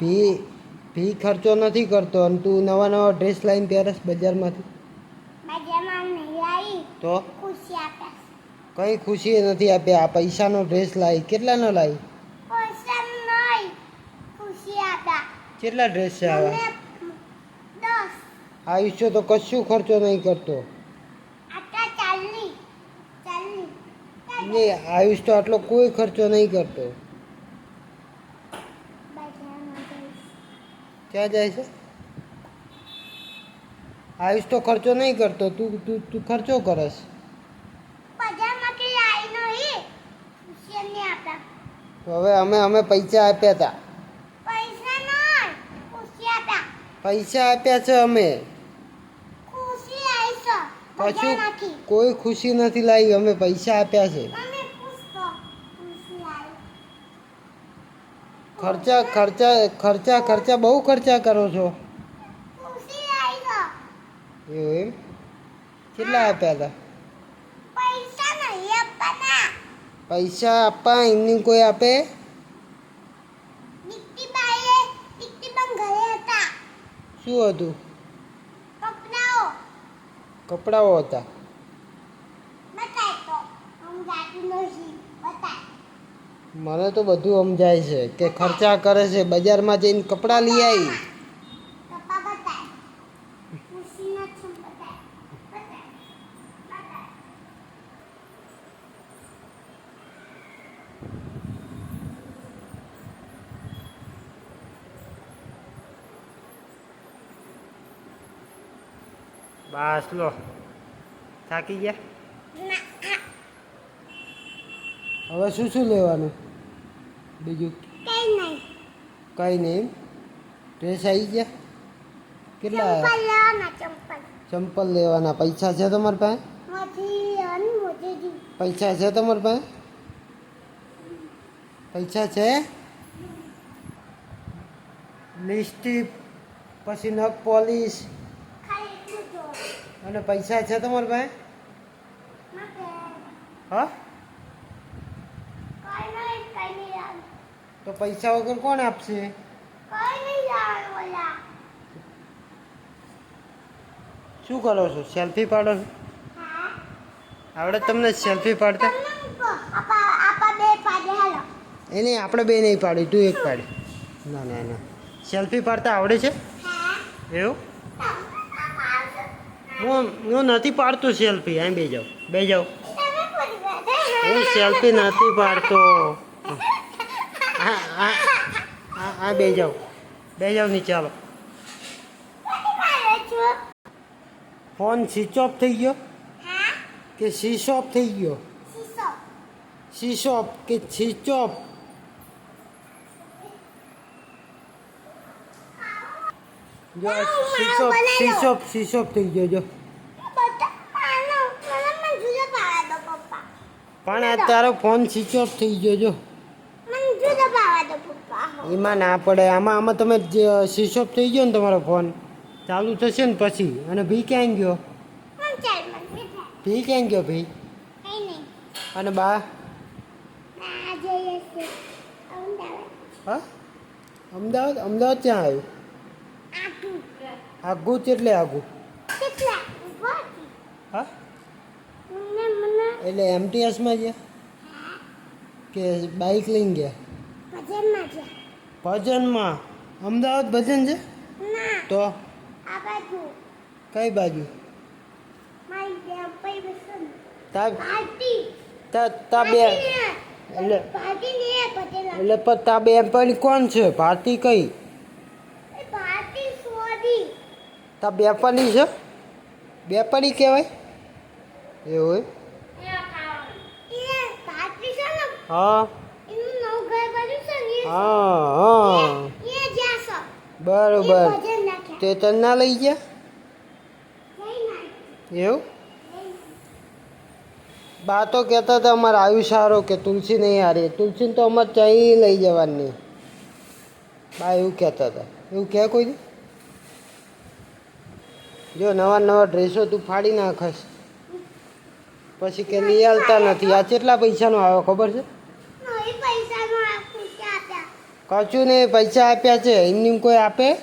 ભી ભી ખર્ચો નથી કરતો અને તું નવા નવા ડ્રેસ લાવીને ત્યારે બજારમાંથી. તો? કઈ ખુશી નથી આપ્યા આ પૈસાનો ડ્રેસ લાવી કેટલાનો લાવી આપે. કેટલા ડ્રેસ છે આવા? આયુષ્ય તો કશું ખર્ચો નહીં કરતો. નહીં આયુષ તો આટલો કોઈ ખર્ચો નહીં કરતો બજારમાં જઈશ ક્યાં જાય છે? આયુષ તો ખર્ચો નહીં કરતો તું તું તું ખર્ચો કરસ હવે અમે અમે પૈસા આપ્યા હતા પૈસા આપ્યા છે અમે. કશું કોઈ ખુશી નથી લાવી અમે પૈસા આપ્યા છે મમ્મી પૂછતો ખુશી આવી ખર્ચા ખર્ચા ખર્ચા ખર્ચા બહુ ખર્ચા કરો છો? એવું એમ? કેટલા આપ્યા હતા પૈસા આપવા એમની કોઈ આપે? શું હતું? કપડાઓ. કપડાઓ હતા બતાય તો હું જાતી નથી બતાય મને તો બધું સમજાય છે કે ખર્ચા કરે છે બજારમાં જઈને કપડાં લઈ આવી બસ લો. થાકી ગયા? હવે શું શું લેવાનું? બીજું? કઈ નહીં. કઈ નહીં ડ્રેસ આવી ગયા? કેટલા? ચંપલ લેવાના પૈસા છે તમારી પાસે? પૈસા છે તમારી પાસે? પૈસા છે? લિપસ્ટિક પછી નખ પોલિશ અને પૈસા છે તમારી પાસે? હા? તો પૈસા વગર કોણ આપશે? નહીં શું કરો છો? સેલ્ફી પાડો છો? આવડે તમને સેલ્ફી પાડતા? એ એને આપણે બે નહીં પાડી તું એક પાડી. ના ના ના. સેલ્ફી પાડતા આવડે છે? એવું? હું હું નથી પાડતો સેલ્ફી અહીં બે જાઓ બે જાઓ. હું સેલ્ફી નથી પાડતો. હા હા હા હા બે જાઓ બે જાઓ નીચે ચાલો ફોન સ્વિચ ઓફ થઈ ગયો કે સ્વિચ ઓફ થઈ ગયો સ્વિચ ઓફ કે સ્વિચ ઓફ જો switch off switch off switch off થઈ ગયો જો પણ આ તારો ફોન સ્વિચ ઓફ થઈ ગયો જો એમાં ના પડે. આમાં આમાં તમે સ્વિચ ઓફ થઈ ગયો ને તમારો ફોન, ચાલુ થશે ને પછી. અને ભી ક્યાં ગયો? ભી ક્યાં ગયો ભી અને બા? હા? અમદાવાદ અમદાવાદ ક્યાં આવ્યું? આઘું આગું. આઘું હા? એટલે એમટીએસમાં ગયા? કે બાઇક લઈને ગયા? ભજનમાં અમદાવાદ ભજન છે? તો? કઈ બાજુ? એટલે તા બે પણ કોણ છે? ભારતી કઈ? તા બેપાની છે? બેપણી કહેવાય? એવું હા. હા હા. બરોબર. તે તને ના લઈ ગયા? એવું? બા તો કહેતા હતા અમારે આયુષ સારો કે તુલસી નહીં હારી. તુલસીને તો અમારે ચાઈ લઈ જવાની. બા એવું કહેતા હતા. એવું કહે કોઈ જો નવા નવા ડ્રેસો તું ફાડી નાખશ પછી કે લઈ આવતા નથી. આ કેટલા પૈસાનો આવ્યો ખબર છે નહીં પૈસાનો આ ખુશી આપ્યા કશું પૈસા આપ્યા છે એમની કોઈ આપે?